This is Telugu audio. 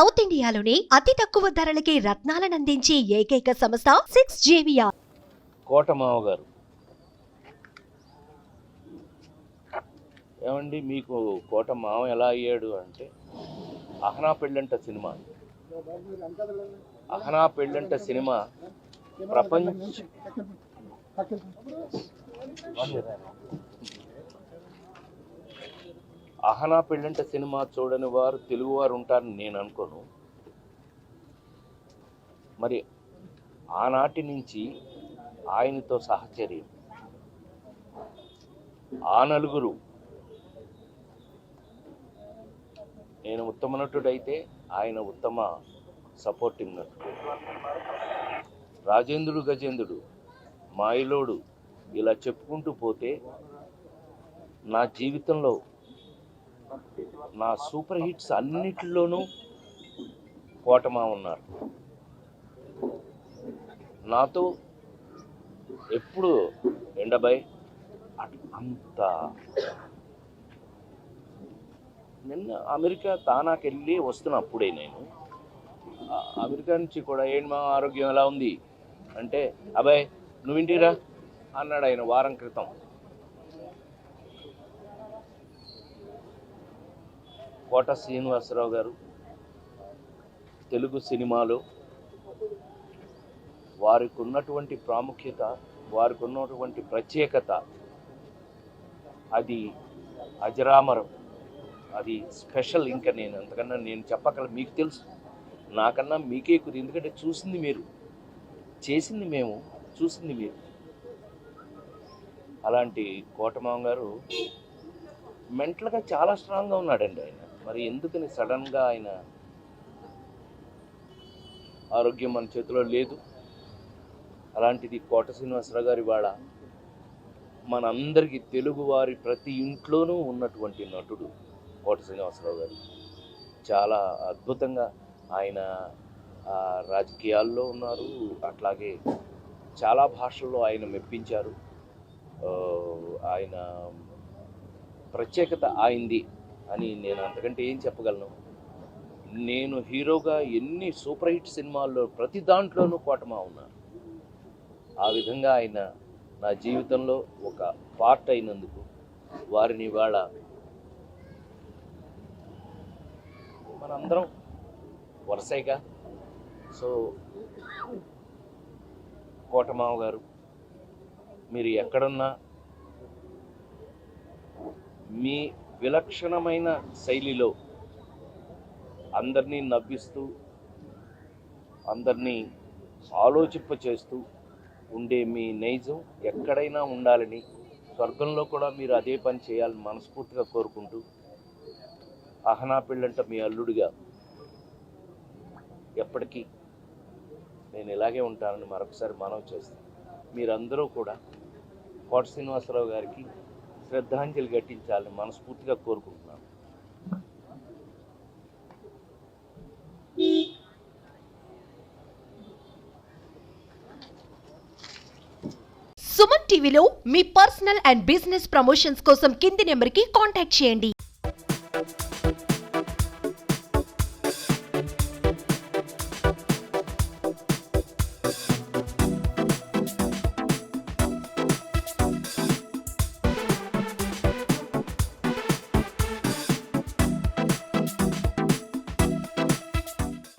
సౌత్ ఇండియాలోని అతి తక్కువ ధరలకి రత్నాలనందించే ఏకైక సంస్థ సిక్స్ జేవియా కోటమావ గారు. ఏమండి మీకు కోటమావ ఎలా అయ్యాడు అంటే అహనా పెళ్ళంట సినిమా. అహనా పెళ్ళంట సినిమా ప్రపంచ అహనా పెళ్ళంట సినిమా చూడని వారు తెలుగువారు ఉంటారని నేను అనుకోను. మరి ఆనాటి నుంచి ఆయనతో సహచర్యం. ఆ నలుగురు. నేను ఉత్తమ నటుడైతే ఆయన ఉత్తమ సపోర్టింగ్ నటుడు. రాజేంద్రుడు గజేంద్రుడు మాయలోడు ఇలా చెప్పుకుంటూ పోతే నా జీవితంలో నా సూపర్ హిట్స్ అన్నిటిలోనూ కోటమా ఉన్నారు. నాతో ఎప్పుడు ఎండబై? అట్- అంత. నిన్న అమెరికా తానాకెళ్ళి వస్తున్న అప్పుడే నేను. అమెరికా నుంచి కూడా ఏంటి మా ఆరోగ్యం ఎలా ఉంది? అంటే అబ్బాయి నువ్వు ఇంటిరా అన్నాడు ఆయన వారం క్రితం. కోట శ్రీనివాసరావు గారు తెలుగు సినిమాలో వారికి ఉన్నటువంటి ప్రాముఖ్యత వారికి ఉన్నటువంటి ప్రత్యేకత అది అజరామరం. అది స్పెషల్ ఇంకా నేను అంతకన్నా నేను చెప్పగల మీకు తెలుసు. నాకన్నా మీకే ఎక్కువ ఎందుకంటే చూసింది మీరు. చేసింది మేము చూసింది మీరు. అలాంటి కోటమామ గారు మెంటల్గా చాలా స్ట్రాంగ్గా ఉన్నాడండి ఆయన. మరి ఎందుకని సడన్గా ఆయన ఆరోగ్యం మన చేతిలో లేదు? అలాంటిది కోట శ్రీనివాసరావు గారి వాళ్ళ మనందరికీ తెలుగువారి ప్రతి ఇంట్లోనూ ఉన్నటువంటి నటుడు కోట శ్రీనివాసరావు గారు. చాలా అద్భుతంగా ఆయన రాజకీయాల్లో ఉన్నారు. అట్లాగే చాలా భాషల్లో ఆయన మెప్పించారు. ఆయన ప్రత్యేకత ఆయింది అని నేను అంతకంటే ఏం చెప్పగలను? నేను హీరోగా ఎన్ని సూపర్ హిట్ సినిమాల్లో ప్రతి దాంట్లోనూ కోటమా ఉన్నాను ఆ విధంగా ఆయన నా జీవితంలో ఒక పార్ట్ అయినందుకు వారిని ఇవాళ మనందరం వరుసైగా. సో కోటమావ గారు మీరు ఎక్కడున్నా మీ విలక్షణమైన శైలిలో అందరినీ నవ్విస్తూ అందరినీ ఆలోచింప చేస్తూ ఉండే మీ నైజం ఎక్కడైనా ఉండాలని స్వర్గంలో కూడా మీరు అదే పని చేయాలని మనస్ఫూర్తిగా కోరుకుంటూ అహనా పెళ్ళంట మీ అల్లుడిగా ఎప్పటికీ నేను ఇలాగే ఉంటానని మరొకసారి మనవి చేస్తాను. మీరందరూ కూడా కోట శ్రీనివాసరావు గారికి శ్రద్ధాంజలి ఘటించాలని మనస్ఫూర్తిగా కోరుకుంటున్నాను. సుమన్ టీవీలో మీ పర్సనల్ అండ్ బిజినెస్ ప్రమోషన్స్ కోసం కింది నెంబర్కి కాంటాక్ట్ చేయండి.